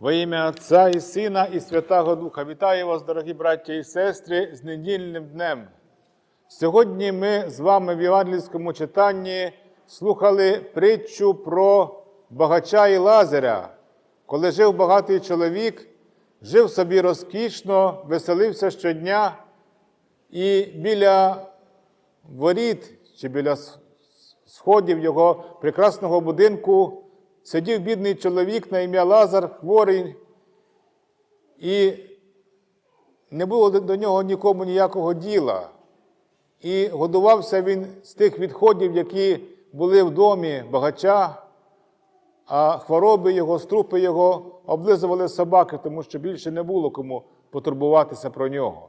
Во ім'я Отця і Сина, і Святого Духа. Вітаю вас, дорогі браття і сестри, з недільним днем. Сьогодні ми з вами в Євангельському читанні слухали притчу про багача і Лазаря, коли жив багатий чоловік, жив собі розкішно, веселився щодня, і біля воріт чи біля сходів його прекрасного будинку сидів бідний чоловік на ім'я Лазар, хворий, і не було до- нього нікому ніякого діла. І годувався він з тих відходів, які були в домі багача, а хвороби його, струпи його облизували собаки, тому що більше не було кому потурбуватися про нього.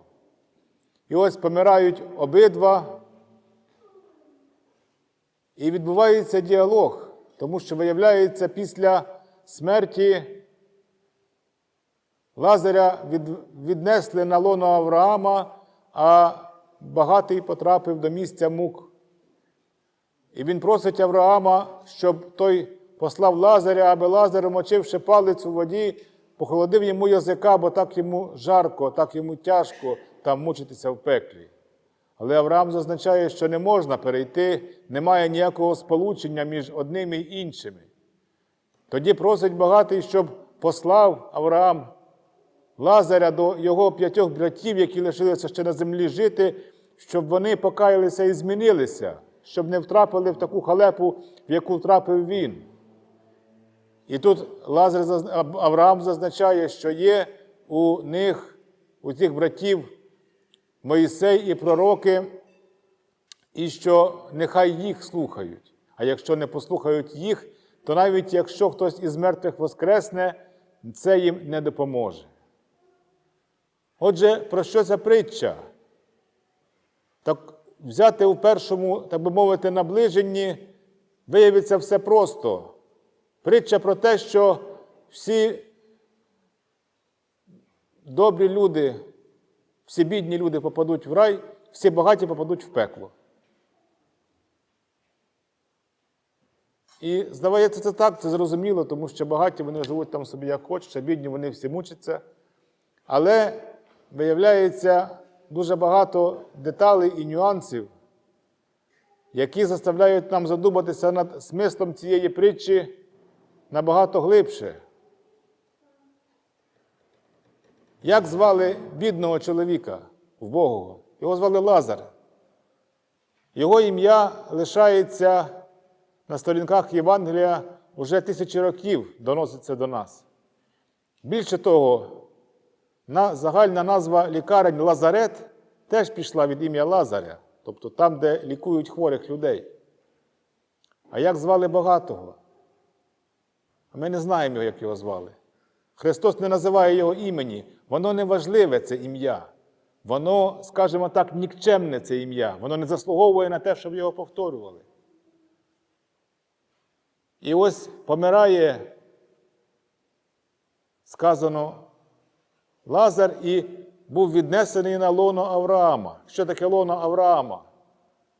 І ось помирають обидва, і відбувається діалог, тому що виявляється, після смерті Лазаря віднесли на лоно Авраама, а багатий потрапив до місця мук. І він просить Авраама, щоб той послав Лазаря, аби Лазар, мочивши палець у воді, похолодив йому язика, бо так йому жарко, так йому тяжко там мучитися в пеклі. Але Авраам зазначає, що не можна перейти, немає ніякого сполучення між одними і іншими. Тоді просить багатий, щоб послав Авраам Лазаря до його п'ятьох братів, які лишилися ще на землі жити, щоб вони покаялися і змінилися, щоб не втрапили в таку халепу, в яку втрапив він. І тут Лазар, Авраам зазначає, що є у них, у цих братів, Моїсей і пророки, і що нехай їх слухають. А якщо не послухають їх, то навіть якщо хтось із мертвих воскресне, це їм не допоможе. Отже, про що ця притча? Так взяти у першому, так би мовити, наближенні, виявиться все просто. Притча про те, що всі добрі люди, всі бідні люди попадуть в рай, всі багаті попадуть в пекло. І здається, це так, це зрозуміло, тому що багаті вони живуть там собі як хочуть, а бідні вони всі мучаться. Але виявляється дуже багато деталей і нюансів, які заставляють нам задуматися над смислом цієї притчі набагато глибше. Як звали бідного чоловіка вбогого? Його звали Лазар. Його ім'я лишається на сторінках Євангелія вже тисячі років доноситься до нас. Більше того, загальна назва лікарень Лазарет теж пішла від ім'я Лазаря, тобто там, де лікують хворих людей. А як звали багатого? Ми не знаємо, як його звали. Христос не називає його імені, воно не важливе це ім'я. Воно, скажімо так, нікчемне це ім'я. Воно не заслуговує на те, щоб його повторювали. І ось помирає, сказано, Лазар і був віднесений на лоно Авраама. Що таке лоно Авраама?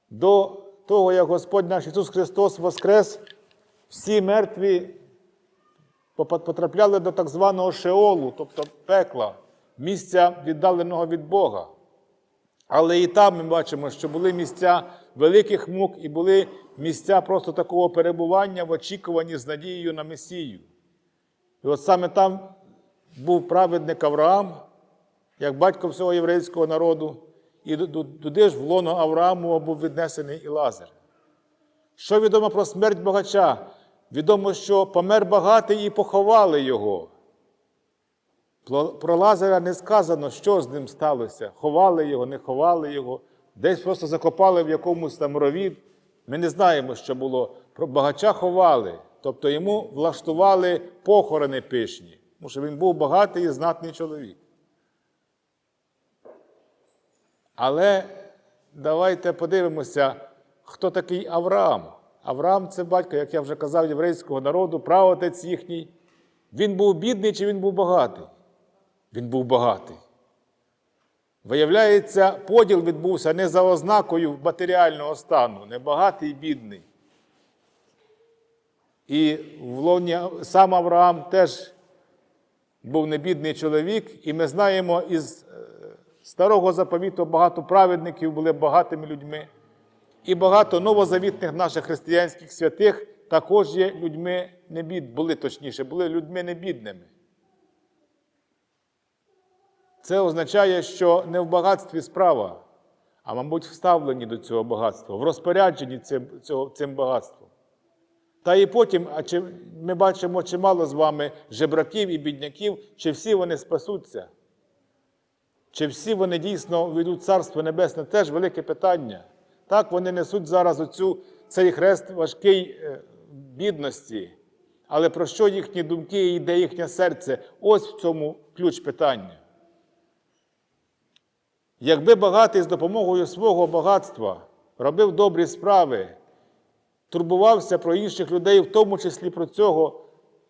До того, як Господь наш Ісус Христос воскрес, всі мертві потрапляли до так званого Шеолу, тобто пекла, місця віддаленого від Бога. Але і там ми бачимо, що були місця великих мук і були місця просто такого перебування в очікуванні з надією на Месію. І от саме там був праведник Авраам, як батько всього єврейського народу, і туди ж в лоно Аврааму був віднесений і Лазар. Що відомо про смерть багача? Відомо, що помер багатий і поховали його. Про Лазаря не сказано, що з ним сталося. Ховали його, не ховали його, десь просто закопали в якомусь там рові. Ми не знаємо, що було. Про багача ховали, тобто йому влаштували похорони пишні, тому що він був багатий і знатний чоловік. Але давайте подивимося, хто такий Авраам. Авраам це батько, як я вже казав, єврейського народу, праотець їхній. Він був бідний чи він був багатий? Він був багатий. Виявляється, поділ відбувся не за ознакою матеріального стану, не багатий і бідний. І сам Авраам теж був небідний чоловік, і ми знаємо із е, старого заповіту багато праведників були багатими людьми. І багато новозавітних наших християнських святих також є людьми небід, були точніше, були людьми небідними. Це означає, що не в багатстві справа, а, мабуть, в ставленні до цього багатства, в розпорядженні цим, цього, цим багатством. Та і потім, а чи ми бачимо чимало з вами жебраків і бідняків, чи всі вони спасуться, чи всі вони дійсно війдуть Царство Небесне, теж велике питання. Так, вони несуть зараз оцю, цей хрест важкий е, бідності. Але про що їхні думки і йде їхнє серце? Ось в цьому ключ питання. Якби багатий з допомогою свого багатства робив добрі справи, турбувався про інших людей, в тому числі про цього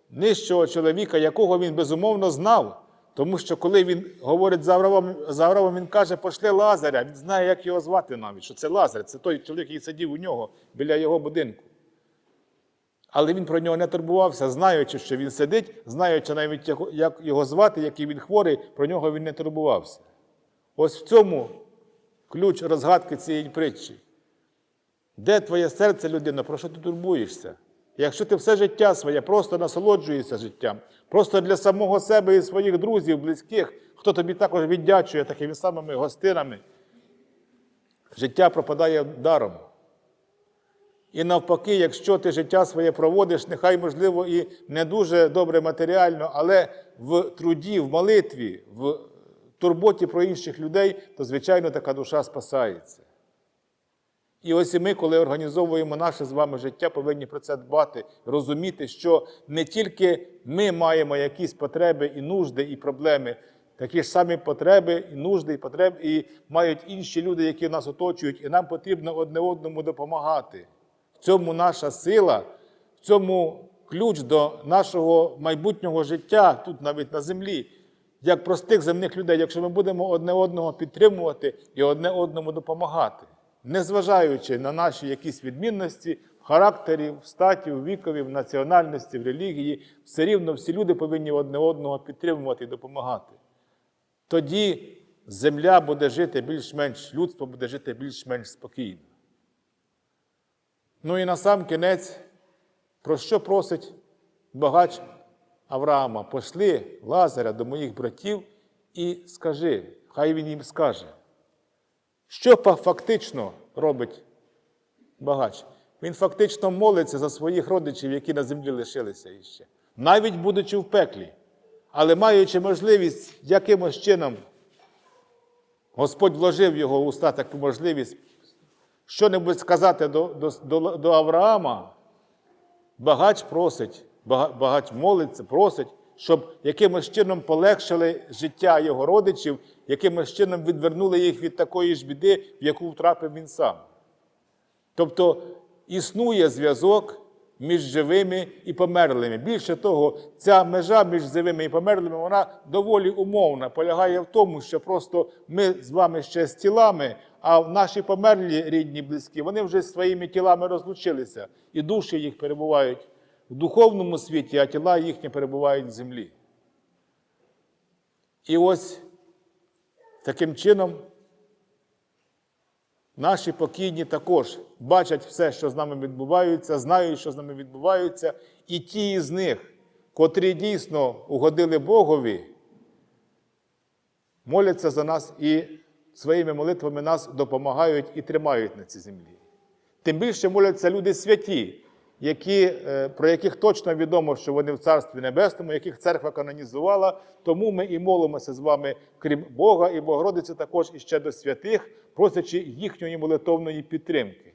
нижчого чоловіка, якого він безумовно знав. Тому що коли він говорить за Авраамом, за Авраамом, він каже, пошли Лазаря, він знає, як його звати навіть, що це Лазар, це той чоловік, який сидів у нього біля його будинку. Але він про нього не турбувався, знаючи, що він сидить, знаючи навіть, як його звати, який він хворий, про нього він не турбувався. Ось в цьому ключ розгадки цієї притчі. Де твоє серце, людина, про що ти турбуєшся? Якщо ти все життя своє просто насолоджуєшся життям, просто для самого себе і своїх друзів, близьких, хто тобі також віддячує такими самими гостинами, життя пропадає даром. І навпаки, якщо ти життя своє проводиш, нехай, можливо, і не дуже добре матеріально, але в труді, в молитві, в турботі про інших людей, то, звичайно, така душа спасається. І ось і ми, коли організовуємо наше з вами життя, повинні про це дбати, розуміти, що не тільки ми маємо якісь потреби і нужди, і проблеми, такі ж самі потреби, і нужди, і потреби, і мають інші люди, які нас оточують, і нам потрібно одне одному допомагати. В цьому наша сила, в цьому ключ до нашого майбутнього життя тут навіть на землі, як простих земних людей, якщо ми будемо одне одного підтримувати і одне одному допомагати, незважаючи на наші якісь відмінності в характері, в статі, в вікові, в національності, в релігії, все рівно всі люди повинні одне одного підтримувати і допомагати. Тоді земля буде жити більш-менш, людство буде жити більш-менш спокійно. Ну і на сам кінець, про що просить багач Авраама? Пошли Лазаря до моїх братів і скажи, хай він їм скаже. Що фактично робить багач? Він фактично молиться за своїх родичів, які на землі лишилися іще, навіть будучи в пеклі, але маючи можливість якимось чином, Господь вложив його в уста таку можливість що-небудь сказати до, до, до, до Авраама, багач просить, багач молиться, просить, щоб якимось чином полегшили життя його родичів, якимось чином відвернули їх від такої ж біди, в яку втрапив він сам. Тобто існує зв'язок між живими і померлими. Більше того, ця межа між живими і померлими, вона доволі умовна, полягає в тому, що просто ми з вами ще з тілами, а наші померлі рідні, близькі, вони вже зі своїми тілами розлучилися, і душі їх перебувають в духовному світі, а тіла їхні перебувають в землі. І ось таким чином Наші покійні також бачать все, що з нами відбувається, знають, що з нами відбувається, і ті із них, котрі дійсно угодили Богові, моляться за нас і своїми молитвами нас допомагають і тримають на цій землі. Тим більше моляться люди святі, які, е, про яких точно відомо, що вони в Царстві Небесному, яких церква канонізувала. Тому ми і молимося з вами, крім Бога і Богородиці, також іще до святих, просячи їхньої молитовної підтримки.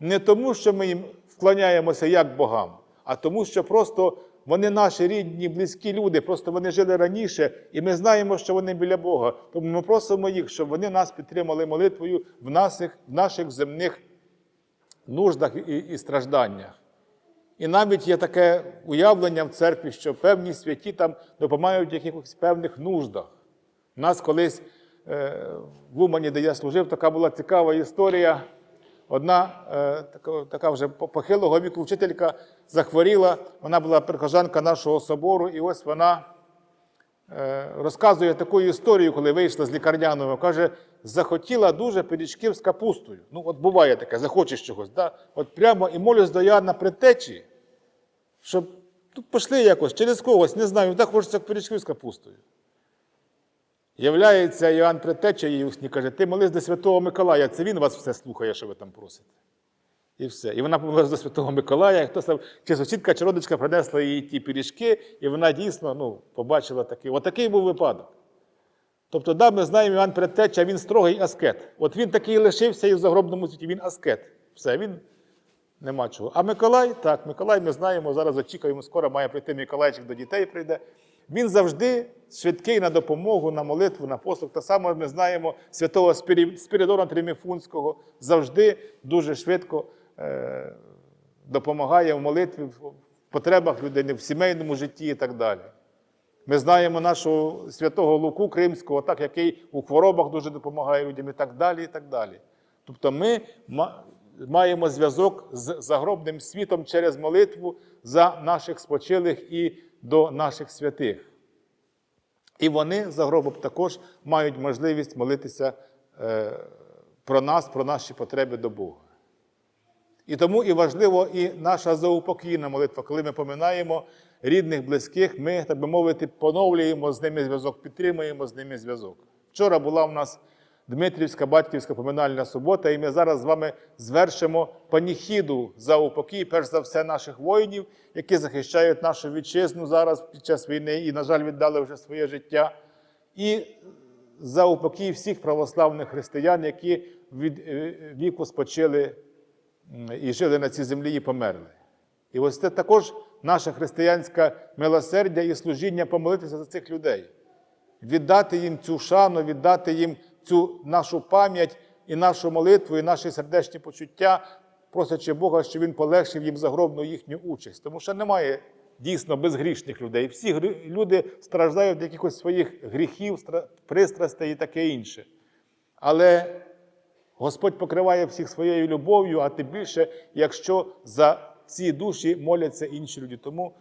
Не тому, що ми їм вклоняємося як богам, а тому, що просто вони наші рідні, близькі люди, просто вони жили раніше, і ми знаємо, що вони біля Бога. Тому ми просимо їх, щоб вони нас підтримали молитвою в наших, в наших земних нуждах і, і стражданнях. І навіть є таке уявлення в церкві, що певні святі там допомагають в якихось певних нуждах. У нас колись е, в Умані, де я служив, така була цікава історія. Одна е, така, вже похилого віку вчителька захворіла, вона була прихожанка нашого собору, і ось вона е, розказує таку історію, коли вийшла з лікарняного. Каже, захотіла дуже пиріжків з капустою. Ну, от буває таке, захочеш чогось. Да? От прямо і молюсь до Яна предтечі, щоб ну, пішли якось через когось, не знаю, так хочеться пиріжків з капустою. Являється Іоанн Предтеча їй усні каже, ти молись до Святого Миколая, це він вас все слухає, що ви там просите. І все. І вона помолилась до Святого Миколая, хтось там, чи сусідка, чи родичка принесла їй ті пиріжки, і вона дійсно ну, побачила такий. Отакий був випадок. Тобто, да, ми знаємо Іван Предтеча, він строгий аскет. От він такий лишився і в загробному світі, він аскет. Все, він нема чого. А Миколай, так, Миколай, ми знаємо, зараз очікуємо, скоро має прийти Миколайчик до дітей прийде. Він завжди швидкий на допомогу, на молитву, на послуг. Та саме ми знаємо святого Спіридона Триміфунського, завжди дуже швидко е, допомагає в молитві, в потребах людини, в сімейному житті і так далі. Ми знаємо нашого святого Луку Кримського, так, який у хворобах дуже допомагає людям і так далі. і так далі. Тобто ми маємо зв'язок з загробним світом через молитву за наших спочилих і до наших святих. І вони за гробом також мають можливість молитися е, про нас, про наші потреби до Бога. І тому і важливо і наша заупокійна молитва, коли ми поминаємо рідних, близьких, ми, так би мовити, поновлюємо з ними зв'язок, підтримуємо з ними зв'язок. Вчора була у нас Дмитрівська батьківська поминальна субота, і ми зараз з вами звершимо паніхіду за упокій, перш за все, наших воїнів, які захищають нашу вітчизну зараз під час війни і, на жаль, віддали вже своє життя. І за упокій всіх православних християн, які від е, віку спочили і жили на цій землі і померли. І ось це також наше християнське милосердя і служіння помолитися за цих людей, віддати їм цю шану, віддати їм цю нашу пам'ять і нашу молитву, і наші сердечні почуття, просячи Бога, щоб Він полегшив їм загробну їхню участь. Тому що немає дійсно безгрішних людей. Всі люди страждають від якихось своїх гріхів, пристрастей і таке інше. Але Господь покриває всіх своєю любов'ю, а тим більше, якщо за ці душі моляться інші люди. Тому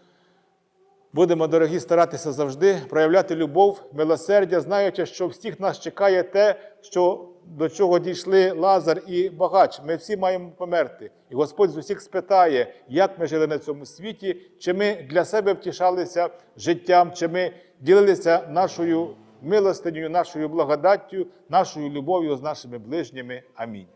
будемо, дорогі, старатися завжди проявляти любов, милосердя, знаючи, що всіх нас чекає те, що до чого дійшли Лазар і багач. Ми всі маємо померти. І Господь з усіх спитає, як ми жили на цьому світі, чи ми для себе втішалися життям, чи ми ділилися нашою милостинею, нашою благодаттю, нашою любов'ю з нашими ближніми. Амінь.